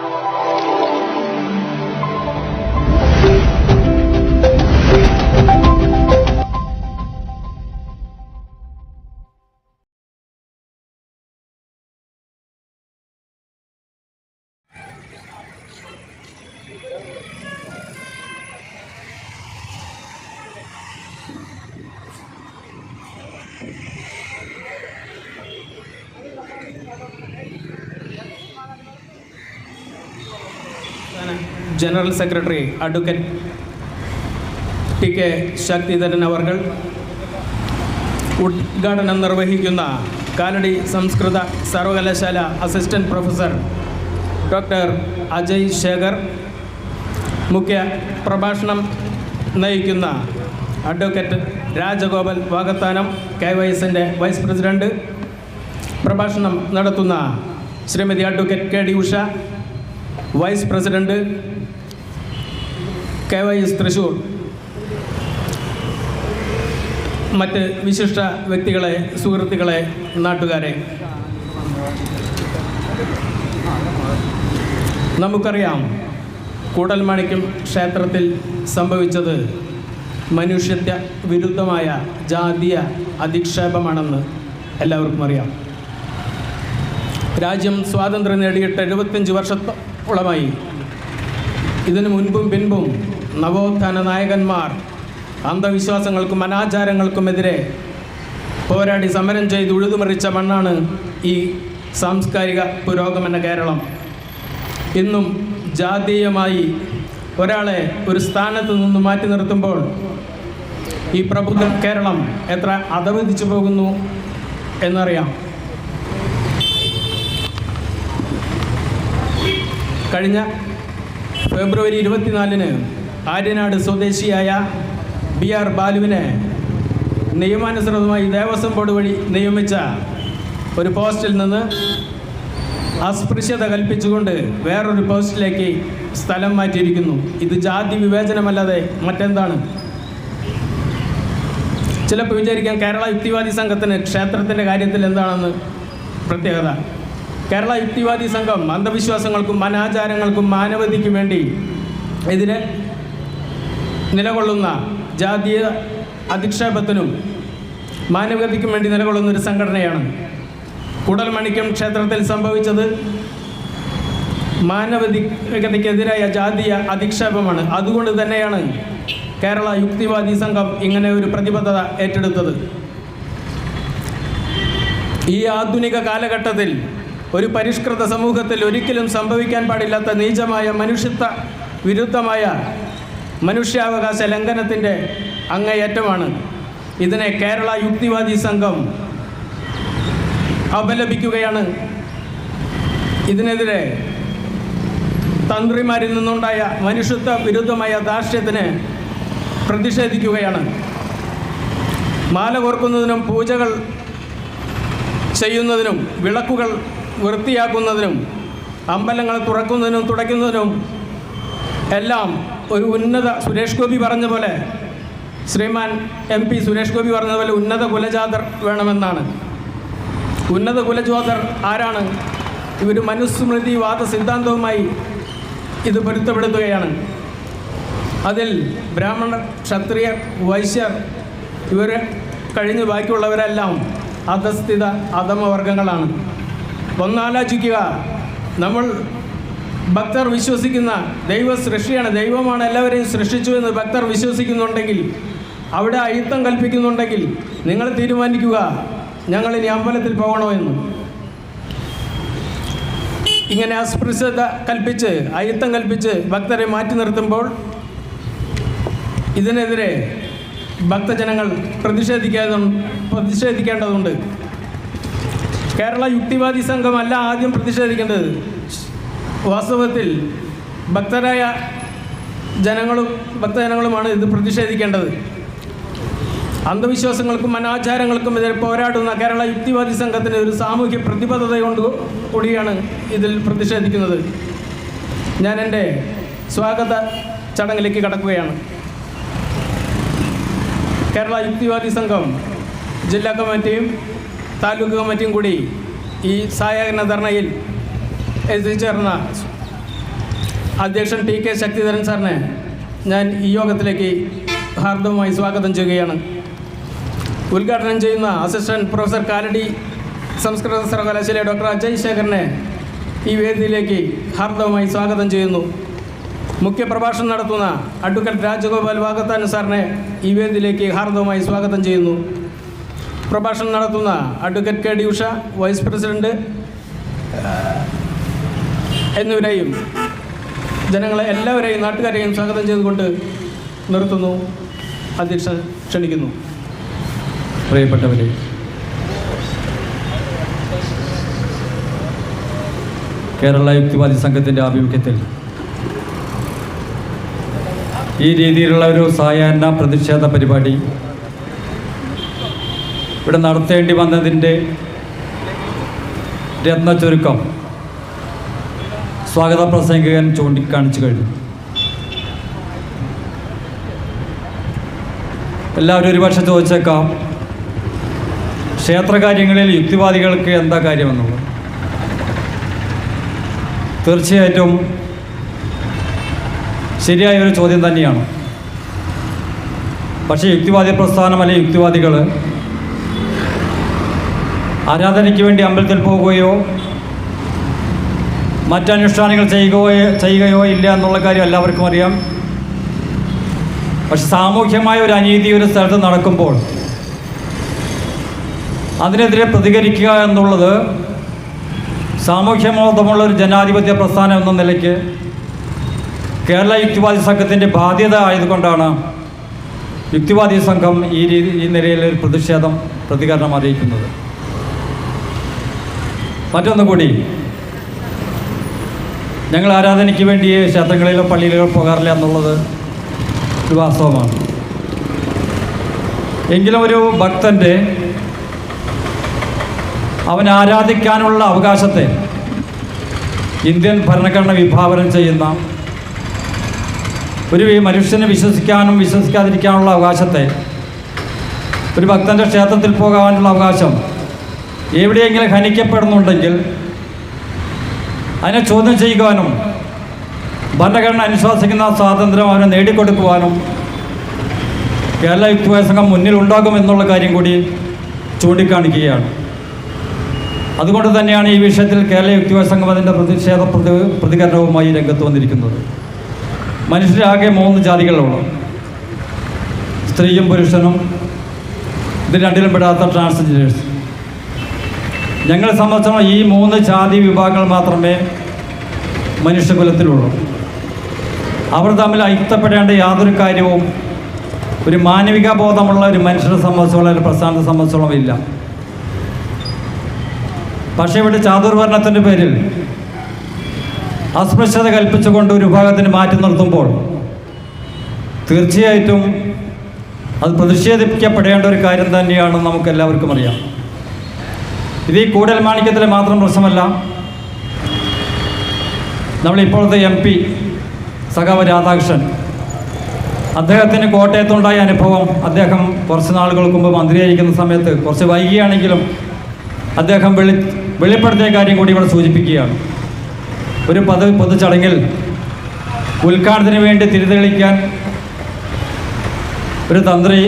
Bye. General secretary advocate T K Sakthidharan അവർകൾ ഉദ്ഘാടനം നിർവഹിക്കുന്ന കാലടി സംസ്കൃത സർവകലാശാല assistant professor doctor Ajay Shekhar മുഖ്യ പ്രഭാഷണം നയിക്കുന്ന അഡ്വക്കേറ്റ് രാജഗോപാൽ വാഗത്താനം കെ വൈ എസിന്റെ വൈസ് പ്രസിഡന്റ്. പ്രഭാഷണം നടത്തുന്ന Shrimati advocate K D Usha vice president. K Y S Thrissur. മറ്റ് വിശിഷ്ട വ്യക്തികളെ സുഹൃത്തുക്കളെ നാട്ടുകാരെ. നമുക്കറിയാം കൂടൽമാണിക്യം ക്ഷേത്രത്തിൽ സംഭവിച്ചത് മനുഷ്യത്വ വിരുദ്ധമായ ജാതീയ അധിക്ഷേപമാണെന്ന് എല്ലാവർക്കും അറിയാം. രാജ്യം സ്വാതന്ത്ര്യം നേടിയിട്ട് എഴുപത്തഞ്ച് വർഷത്തോളമായി ഇതിനു മുൻപും പിൻപും നവോത്ഥാന നായകന്മാർ അന്ധവിശ്വാസങ്ങൾക്കും അനാചാരങ്ങൾക്കുമെതിരെ പോരാടി സമരം ചെയ്ത് ഉഴുതുമറിച്ച മണ്ണാണ് ഈ സാംസ്കാരിക പുരോഗമന കേരളം. ഇന്നും ജാതീയമായി ഒരാളെ ഒരു സ്ഥാനത്ത് നിന്ന് മാറ്റി നിർത്തുമ്പോൾ ഈ പ്രബുദ്ധ കേരളം എത്ര അധവതിച്ചു പോകുന്നു എന്നറിയാം. കഴിഞ്ഞ ഫെബ്രുവരി ഇരുപത്തിനാലിന് ആര്യനാട് സ്വദേശിയായ ബി ആർ ബാലുവിനെ നിയമാനുസൃതമായി ദേവസ്വം ബോർഡ് വഴി നിയമിച്ച ഒരു പോസ്റ്റിൽ നിന്ന് അസ്പൃശ്യത കൽപ്പിച്ചുകൊണ്ട് വേറൊരു പോസ്റ്റിലേക്ക് സ്ഥലം മാറ്റിയിരിക്കുന്നു. ഇത് ജാതി വിവേചനമല്ലാതെ മറ്റെന്താണ്? ചിലപ്പോൾ വിചാരിക്കാം കേരള യുക്തിവാദി സംഘത്തിന് ക്ഷേത്രത്തിന്റെ കാര്യത്തിൽ എന്താണെന്ന് പ്രത്യേകത. കേരള യുക്തിവാദി സംഘം അന്ധവിശ്വാസങ്ങൾക്കും അനാചാരങ്ങൾക്കും മാനവതിക്കും വേണ്ടി ഇതിനെ നിലകൊള്ളുന്ന ജാതീയ അധിക്ഷേപത്തിനും മാനവികതയ്ക്കും വേണ്ടി നിലകൊള്ളുന്ന ഒരു സംഘടനയാണ്. കുടൽമണിക്കം ക്ഷേത്രത്തിൽ സംഭവിച്ചത് മാനവികതയ്ക്കെതിരായ ജാതീയ അധിക്ഷേപമാണ്. അതുകൊണ്ട് തന്നെയാണ് കേരള യുക്തിവാദി സംഘം ഇങ്ങനെ ഒരു പ്രതിബദ്ധത ഏറ്റെടുത്തത്. ഈ ആധുനിക കാലഘട്ടത്തിൽ ഒരു പരിഷ്കൃത സമൂഹത്തിൽ ഒരിക്കലും സംഭവിക്കാൻ പാടില്ലാത്ത നീചമായ മനുഷ്യത്വ വിരുദ്ധമായ മനുഷ്യാവകാശ ലംഘനത്തിന്റെ അങ്ങേയറ്റമാണ്. ഇതിനെ കേരള യുക്തിവാദി സംഘം അപലപിക്കുകയാണ്. ഇതിനെതിരെ തന്ത്രിമാരിൽ നിന്നുണ്ടായ മനുഷ്യത്വ വിരുദ്ധമായ ധാർഷ്ട്യത്തിന് പ്രതിഷേധിക്കുകയാണ്. മാല കോർക്കുന്നതിനും പൂജകൾ ചെയ്യുന്നതിനും വിളക്കുകൾ വൃത്തിയാക്കുന്നതിനും അമ്പലങ്ങൾ തുറക്കുന്നതിനും തുടയ്ക്കുന്നതിനും എല്ലാം ഒരു ഉന്നത സുരേഷ് ഗോപി പറഞ്ഞ പോലെ ശ്രീമാൻ എം പി സുരേഷ് ഗോപി പറഞ്ഞ പോലെ ഉന്നത കുലജാതർ വേണമെന്നാണ്. ഉന്നത കുലജാതർ ആരാണ്? ഇവർ മനുസ്മൃതി വാദ സിദ്ധാന്തവുമായി ഇത് പൊരുത്തപ്പെടുത്തുകയാണ്. അതിൽ ബ്രാഹ്മണർ ക്ഷത്രിയർ വൈശ്യർ ഇവർ കഴിഞ്ഞ് ബാക്കിയുള്ളവരെല്ലാം അധസ്ഥിത അധമവർഗങ്ങളാണ്. ഒന്നാലോചിക്കുക. നമ്മൾ ഭക്തർ വിശ്വസിക്കുന്ന ദൈവ സൃഷ്ടിയാണ്. ദൈവമാണ് എല്ലാവരെയും സൃഷ്ടിച്ചു എന്ന് ഭക്തർ വിശ്വസിക്കുന്നുണ്ടെങ്കിൽ അവിടെ അയിത്തം കൽപ്പിക്കുന്നുണ്ടെങ്കിൽ നിങ്ങൾ തീരുമാനിക്കുക. ഞങ്ങൾ ഇനി അമ്പലത്തിൽ പോകണോ എന്ന് ഇങ്ങനെ അസ്പൃശ്യത കൽപ്പിച്ച് അയിത്തം കൽപ്പിച്ച് ഭക്തരെ മാറ്റി നിർത്തുമ്പോൾ ഇതിനെതിരെ ഭക്തജനങ്ങൾ പ്രതിഷേധിക്കാതെ പ്രതിഷേധിക്കേണ്ടതുണ്ട്. കേരള യുക്തിവാദി സംഘമല്ല ആദ്യം പ്രതിഷേധിക്കേണ്ടത്. വാസ്തവത്തിൽ ഭക്തരായ ജനങ്ങളും ഭക്തജനങ്ങളുമാണ് ഇത് പ്രതിഷേധിക്കേണ്ടത്. അന്ധവിശ്വാസങ്ങൾക്കും അനാചാരങ്ങൾക്കും എതിരെ പോരാടുന്ന കേരള യുക്തിവാദി സംഘത്തിന് ഒരു സാമൂഹ്യ പ്രതിബദ്ധത കൊണ്ട് കൂടിയാണ് ഇതിൽ പ്രതിഷേധിക്കുന്നത്. ഞാൻ എന്റെ സ്വാഗത ചടങ്ങിലേക്ക് കടക്കുകയാണ്. കേരള യുക്തിവാദി സംഘം ജില്ലാ കമ്മിറ്റിയും താലൂക്ക് കമ്മിറ്റിയും കൂടി ഈ സഹകരണ ധർണയിൽ എത്തിച്ചേർന്ന അധ്യക്ഷൻ ടി കെ ശക്തിധരൻ സാറിനെ ഞാൻ ഈ യോഗത്തിലേക്ക് ഹാർദവുമായി സ്വാഗതം ചെയ്യുകയാണ്. ഉദ്ഘാടനം ചെയ്യുന്ന അസിസ്റ്റന്റ് പ്രൊഫസർ കാലടി സംസ്കൃത സർവകലാശാലയിലെ ഡോക്ടർ അജയ് ശേഖറിനെ ഈ വേദിയിലേക്ക് ഹാർദവുമായി സ്വാഗതം ചെയ്യുന്നു. മുഖ്യപ്രഭാഷണം നടത്തുന്ന അഡ്വക്കേറ്റ് രാജഗോപാൽ വാഗത്താൻ സാറിനെ ഈ വേദിയിലേക്ക് ഹാർദവുമായി സ്വാഗതം ചെയ്യുന്നു. പ്രഭാഷണം നടത്തുന്ന advocate K D Usha vice president എന്നിവരെയും ജനങ്ങളെ എല്ലാവരെയും നാട്ടുകാരെയും സ്വാഗതം ചെയ്തുകൊണ്ട് നിർത്തുന്നു. അധ്യക്ഷ ക്ഷണിക്കുന്നു. പ്രിയപ്പെട്ടവരെ കേരള യുക്തിവാദി സംഘത്തിന്റെ ആഭിമുഖ്യത്തിൽ ഈ രീതിയിലുള്ള ഒരു സായാഹ്ന പ്രതിഷേധ പരിപാടി ഇവിടെ നടത്തേണ്ടി വന്നതിന്റെ രത്ന ചുരുക്കം സ്വാഗത പ്രസംഗകൻ ചൂണ്ടിക്കാണിച്ചു കഴിഞ്ഞു. എല്ലാവരും ഒരുപക്ഷെ ചോദിച്ചേക്കാം ക്ഷേത്രകാര്യങ്ങളിൽ യുക്തിവാദികൾക്ക് എന്താ കാര്യമെന്നുള്ളത്? തീർച്ചയായിട്ടും ശരിയായ ഒരു ചോദ്യം തന്നെയാണ്. പക്ഷേ യുക്തിവാദി പ്രസ്ഥാനം അല്ലെങ്കിൽ യുക്തിവാദികൾ ആരാധനയ്ക്ക് വേണ്ടി അമ്പലത്തിൽ പോകുകയോ മറ്റനുഷ്ഠാനങ്ങൾ ചെയ്യുകയോ ചെയ്യുകയോ ഇല്ല എന്നുള്ള കാര്യം എല്ലാവർക്കും അറിയാം. പക്ഷെ സാമൂഹ്യമായ ഒരു അനീതി ഒരു സ്ഥലത്ത് നടക്കുമ്പോൾ അതിനെതിരെ പ്രതികരിക്കുക എന്നുള്ളത് സാമൂഹ്യമോധമുള്ള ഒരു ജനാധിപത്യ പ്രസ്ഥാനം എന്ന നിലയ്ക്ക് കേരള യുക്തിവാദി സംഘത്തിന്റെ ബാധ്യത ആയതുകൊണ്ടാണ് യുക്തിവാദി സംഘം ഈ രീതി ഈ നിലയിൽ ഒരു പ്രതിഷേധം പ്രതികരണം അറിയിക്കുന്നത്. മറ്റൊന്നു കൂടി. ഞങ്ങൾ ആരാധനയ്ക്ക് വേണ്ടി ക്ഷേത്രങ്ങളിലോ പള്ളിയിലോ പോകാറില്ല എന്നുള്ളത് ഒരു വാസ്തവമാണ്. എങ്കിലും ഒരു ഭക്തന്റെ അവൻ ആരാധിക്കാനുള്ള അവകാശത്തെ ഇന്ത്യൻ ഭരണഘടന വിഭാവനം ചെയ്യുന്ന ഒരു മനുഷ്യനെ വിശ്വസിക്കാനും വിശ്വസിക്കാതിരിക്കാനുള്ള അവകാശത്തെ ഒരു ഭക്തന്റെ ക്ഷേത്രത്തിൽ പോകാനുള്ള അവകാശം എവിടെയെങ്കിലും ഹനിക്കപ്പെടുന്നുണ്ടെങ്കിൽ അതിനെ ചോദ്യം ചെയ്യുവാനും ഭരണഘടന അനുശാസിക്കുന്ന സ്വാതന്ത്ര്യം അവന് നേടിക്കൊടുക്കുവാനും കേരള യുക്തിവായ സംഘം മുന്നിലുണ്ടാകുമെന്നുള്ള കാര്യം കൂടി ചൂണ്ടിക്കാണിക്കുകയാണ്. അതുകൊണ്ട് തന്നെയാണ് ഈ വിഷയത്തിൽ കേരള യുക്തിവായ സംഘം അതിന്റെ പ്രതിഷേധ പ്രതി പ്രതികരണവുമായി രംഗത്ത് വന്നിരിക്കുന്നത്. മനുഷ്യരാകെ മൂന്ന് ജാതികളുള്ളൂ. സ്ത്രീയും പുരുഷനും ഇത് രണ്ടിലും പെടാത്ത ട്രാൻസ്ജെൻഡേഴ്സ് ഞങ്ങളെ സംബന്ധിച്ചോളം ഈ മൂന്ന് ജാതി വിഭാഗങ്ങൾ മാത്രമേ മനുഷ്യകുലത്തിലുള്ളൂ. അവർ തമ്മിൽ ഐക്യപ്പെടേണ്ട യാതൊരു കാര്യവും ഒരു മാനവിക ബോധമുള്ള ഒരു മനുഷ്യനെ സംബന്ധിച്ചോളം ഒരു പ്രസ്ഥാനത്തെ സംബന്ധിച്ചോളം ഇല്ല. പക്ഷേ ഇവിടെ ചാതുർവർണത്തിന്റെ പേരിൽ അസ്പൃശ്യത കൽപ്പിച്ചുകൊണ്ട് ഒരു വിഭാഗത്തിന് മാറ്റി നിർത്തുമ്പോൾ തീർച്ചയായിട്ടും അത് പ്രതിഷേധിപ്പിക്കപ്പെടേണ്ട ഒരു കാര്യം തന്നെയാണ് നമുക്കെല്ലാവർക്കും അറിയാം. ഇത് ഈ കൂടൽ മാണിക്യത്തിലെ മാത്രം പ്രശ്നമല്ല. നമ്മളിപ്പോഴത്തെ എം പി സഖാവ് രാധാകൃഷ്ണൻ. അദ്ദേഹത്തിന് കോട്ടയത്തുണ്ടായ അനുഭവം അദ്ദേഹം കുറച്ച് നാളുകൾക്ക് മുമ്പ് മന്ത്രിയായിരിക്കുന്ന സമയത്ത് കുറച്ച് വൈകിയാണെങ്കിലും അദ്ദേഹം വെളി വെളിപ്പെടുത്തിയ കാര്യം കൂടി ഇവിടെ സൂചിപ്പിക്കുകയാണ്. ഒരു പൊതു പൊതുചടങ്ങിൽ ഉദ്ഘാടനത്തിന് വേണ്ടി തിരിതെളിക്കാൻ ഒരു തന്ത്രി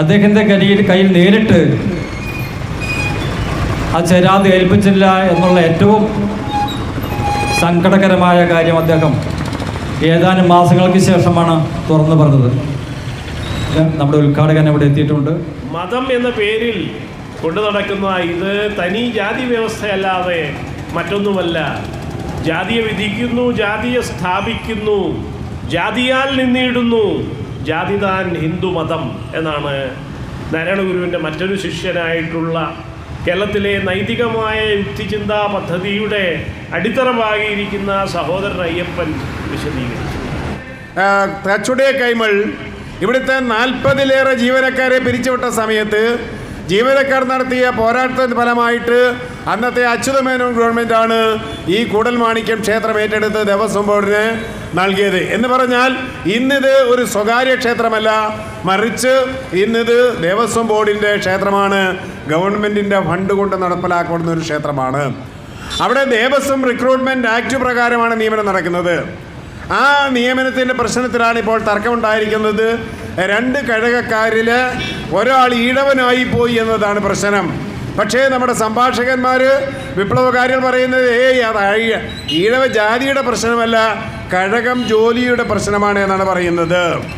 അദ്ദേഹത്തിന്റെ കരിയിൽ കയ്യിൽ നേരിട്ട് ആ ചേരാതെ ഏൽപ്പിച്ചില്ല എന്നുള്ള ഏറ്റവും സങ്കടകരമായ കാര്യം അദ്ദേഹം ഏതാനും മാസങ്ങൾക്ക് ശേഷമാണ് തുറന്നു പറഞ്ഞത്. നമ്മുടെ ഉദ്ഘാടകൻ ഇവിടെ എത്തിയിട്ടുണ്ട്. മതം എന്ന പേരിൽ കൊണ്ടു നടക്കുന്ന ഇത് തനി ജാതി വ്യവസ്ഥയല്ലാതെ മറ്റൊന്നുമല്ല. ജാതിയെ വിധിക്കുന്നു ജാതിയെ സ്ഥാപിക്കുന്നു ജാതിയാൽ നിന്നിടുന്നു. ജാതി താൻ ഹിന്ദു മതം എന്നാണ് നാരായണ ഗുരുവിന്റെ മറ്റൊരു ശിഷ്യനായിട്ടുള്ള കേരളത്തിലെ നൈതികമായ യുക്തിചിന്താ പദ്ധതിയുടെ അടിത്തറ പാകിയിരിക്കുന്ന സഹോദരൻ അയ്യപ്പൻ വിശദീകരിച്ചു. തച്ചുടേ കൈമൾ ഇവിടുത്തെ നാൽപ്പതിലേറെ ജീവനക്കാരെ പിരിച്ചുവിട്ട സമയത്ത് ജീവനക്കാർ നടത്തിയ പോരാട്ടത്തിന്റെ ഫലമായിട്ട് അന്നത്തെ അച്യുതമേനോൻ ഗവൺമെന്റാണ് ഈ കൂടൽമാണിക്യം ക്ഷേത്രം ഏറ്റെടുത്ത് ദേവസ്വം ബോർഡിന് നൽകിയത്. എന്ന് പറഞ്ഞാൽ ഇന്നിത് ഒരു സ്വകാര്യ ക്ഷേത്രമല്ല മറിച്ച് ഇന്നിത് ദേവസ്വം ബോർഡിന്റെ ക്ഷേത്രമാണ്. ഗവൺമെന്റിന്റെ ഫണ്ട് കൊണ്ട് നടപ്പിലാക്കപ്പെടുന്ന ഒരു ക്ഷേത്രമാണ്. അവിടെ ദേവസ്വം റിക്രൂട്ട്മെന്റ് ആക്ട് പ്രകാരമാണ് നിയമനം നടക്കുന്നത്. ആ നിയമനത്തിന്റെ പ്രശ്നത്തിലാണ് ഇപ്പോൾ തർക്കമുണ്ടായിരിക്കുന്നത്. രണ്ട് കഴകക്കാരിൽ ഒരാൾ ഈഴവനായി പോയി എന്നതാണ് പ്രശ്നം. പക്ഷേ നമ്മുടെ സംഭാഷകന്മാർ വിപ്ലവകാരികൾ പറയുന്നത് ഏയ് അത് ഈഴവ ജാതിയുടെ പ്രശ്നമല്ല കഴകം ജോലിയുടെ പ്രശ്നമാണ് എന്നാണ് പറയുന്നത്.